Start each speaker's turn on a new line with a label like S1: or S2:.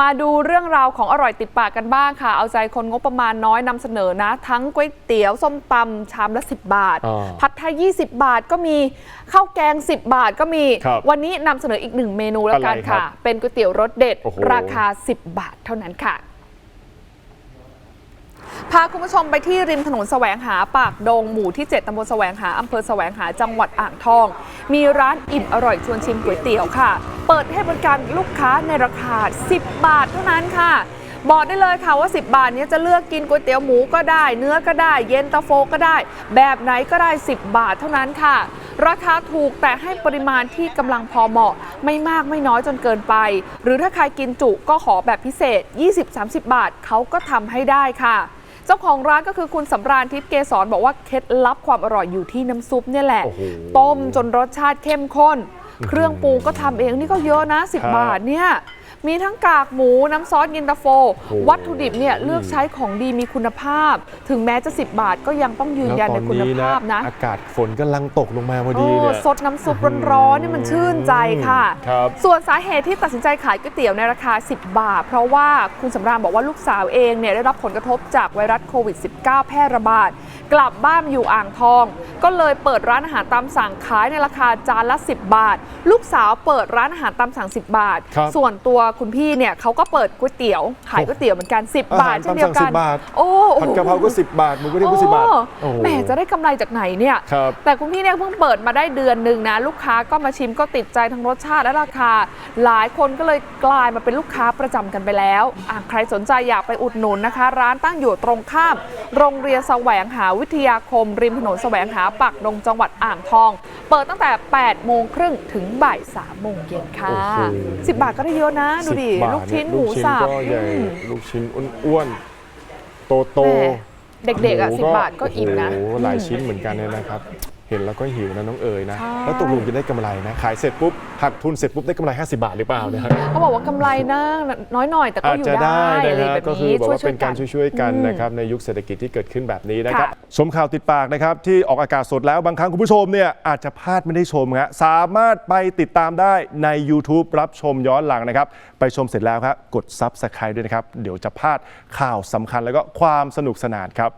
S1: มาดูเรื่องราวของอร่อยติดปากกันบ้างค่ะ เอาใจคนงบประมาณน้อยนำเสนอนะ ทั้งก๋วยเตี๋ยวส้มตำชามละ 10 บาท
S2: อ่า
S1: ผัดไทย 20 บาทก็มีข้าวแกง 10 บาทก็มี
S2: ครับ
S1: วันนี้นำเสนออีกหนึ่งเมนูแล้วกัน
S2: อะไรครับ
S1: ค่ะ เป็นก๋วยเตี๋ยวรสเด็ด
S2: โอ้โห
S1: ราคา 10 บาทเท่านั้นค่ะพาคุณผู้ชมไปที่ริมถนนแสวงหาปากดงหมู่ที่ 7ตำบลแสวงหาอำเภอแสวงหาจังหวัดอ่างทอง มีร้านอิ่มอร่อยชวนชิมก๋วยเตี๋ยวค่ะ เปิดให้บริการลูกค้าในราคา 10 บาทเท่านั้นค่ะ บอกได้เลยค่ะว่า 10 บาทนี้จะเลือกกินก๋วยเตี๋ยวหมูก็ได้ เนื้อก็ได้ เย็นตาโฟก็ได้ แบบไหนก็ได้ 10 บาทเท่านั้นค่ะ ราคาถูกแต่ให้ปริมาณที่กำลังพอเหมาะ ไม่มากไม่น้อยจนเกินไป หรือถ้าใครกินจุก็ขอแบบพิเศษ 20-30 บาทเขาก็ทำให้ได้ค่ะ เจ้าของร้านก็คือคุณสำราญทิพย์เกษรบอกว่าเคล็ดลับความอร่อยอยู่ที่น้ำซุปเนี่ยแหละ
S2: โอ้โห
S1: ต้มจนรสชาติเข้มข้น เครื่องปรุงก็ทำเองนี่ก็เยอะนะ
S2: ครับ
S1: 10 บาทเนี่ย มีทั้งกากหมูน้ำซอสเยินตาโฟ
S2: โอ้
S1: วัตถุดิบเนี่ยเลือกใช้ของดีมีคุณภาพ ถึงแม้จะ 10 บาทก็ยังต้องยืนยันในคุณภาพนะ
S2: อากาศฝนกำลังตกลงมาพอดี
S1: โอ้
S2: เนี่ย
S1: สดน้ำซุปร้อนๆนี่มันชื่นใจค่ะ
S2: ครับ
S1: ส่วนสาเหตุที่ตัดสินใจขายก๋วยเตี๋ยวในราคา 10 บาท เพราะว่าคุณสำราญบอกว่าลูกสาวเองเนี่ยได้รับผลกระทบจากไวรัสโควิด -19 แพร่ระบาด กลับบ้านอยู่อ่างทอง ก็เลยเปิดร้านอาหารตามสั่งขายในราคาจานละ 10 บาท ลูกสาวเปิดร้านอาหารตามสั่ง 10 บาท
S2: ครับ
S1: ส่วนตัวคุณพี่เนี่ยเขาก็เปิดก๋วยเตี๋ยว ขายก๋วยเตี๋ยวเหมือนกัน 10 บาท
S2: อาหาร
S1: เช่นเดียวกัน
S2: ตามสั่ง10บาท
S1: โอ้
S2: ผัดกะเพราก็ 10 บาทหมูกระเทียมก็10 บาท
S1: โอ้
S2: โอ้โห
S1: แหมจะได้กำไรจากไหนเนี่ย
S2: ครับ
S1: แต่คุณพี่เนี่ยเพิ่งเปิดมาได้เดือนหนึ่งนะ ลูกค้าก็มาชิมก็ติดใจทั้งรสชาติและราคา หลายคนก็เลยกลายมาเป็นลูกค้าประจำกันไปแล้วอะใครสนใจอยากไปอุดหนุนนะคะ ร้านตั้งอยู่ตรงข้าม โรงเรียนแสวงหาวิทยาคม ริมถนนแสวงหาปักดงจังหวัดอ่างทอง เปิดตั้งแต่ 8 โมงครึ่งถึงบ่าย3โมงเย็นค่ะ
S2: โอ้โห
S1: 10 บาทก็ได้เยอะนะ ดูดิ
S2: 10บาท
S1: ลูกชิ้นห
S2: เย
S1: มู
S2: ลูกชิ้น
S1: สับ
S2: ก็ใหญ่
S1: อืม
S2: ลูกชิ้นอ้วนๆโตโต
S1: แหมเด็กๆอะ
S2: หมู
S1: 10บาทก็อิ่มนะ
S2: โอ้โหหลายชิ้นเหมือนกันเนี่ยนะครับ เห็นแล้วก็หิวนะน้องเอ๋ยนะ
S1: ใช่
S2: แล้วตกลงจะได้กำไรนะ ขายเสร็จปุ๊บหักทุนเสร็จปุ๊บได้กำไร 50 บาทหรือเปล่าเนี่ย
S1: เขาบอกว่ากำไรนะน้อยหน่อยแต่ก็
S2: อาจ
S1: อยู่
S2: จะ
S1: ได้
S2: ได้นะ
S1: อะไร
S2: ฮะ
S1: แบบ
S2: ก็คื
S1: นี้
S2: อแบบว่า
S1: ช่วย
S2: เป็นการ
S1: ๆ
S2: ช่วย ๆ กัน
S1: อืม
S2: นะครับในยุคเศรษฐกิจที่เกิดขึ้นแบบนี้นะครับ
S1: ค่ะ
S2: ชมข่าวติดปากนะครับ ที่ออกอากาศสดแล้วบางครั้งคุณผู้ชมเนี่ยอาจจะพลาดไม่ได้ชมฮะสามารถไปติดตามได้ใน YouTube รับชมย้อนหลังนะครับ ไปชมเสร็จแล้วครับกด Subscribe ด้วยนะครับ เดี๋ยวจะพลาดข่าวสำคัญแล้วก็ความสนุกสนานครับ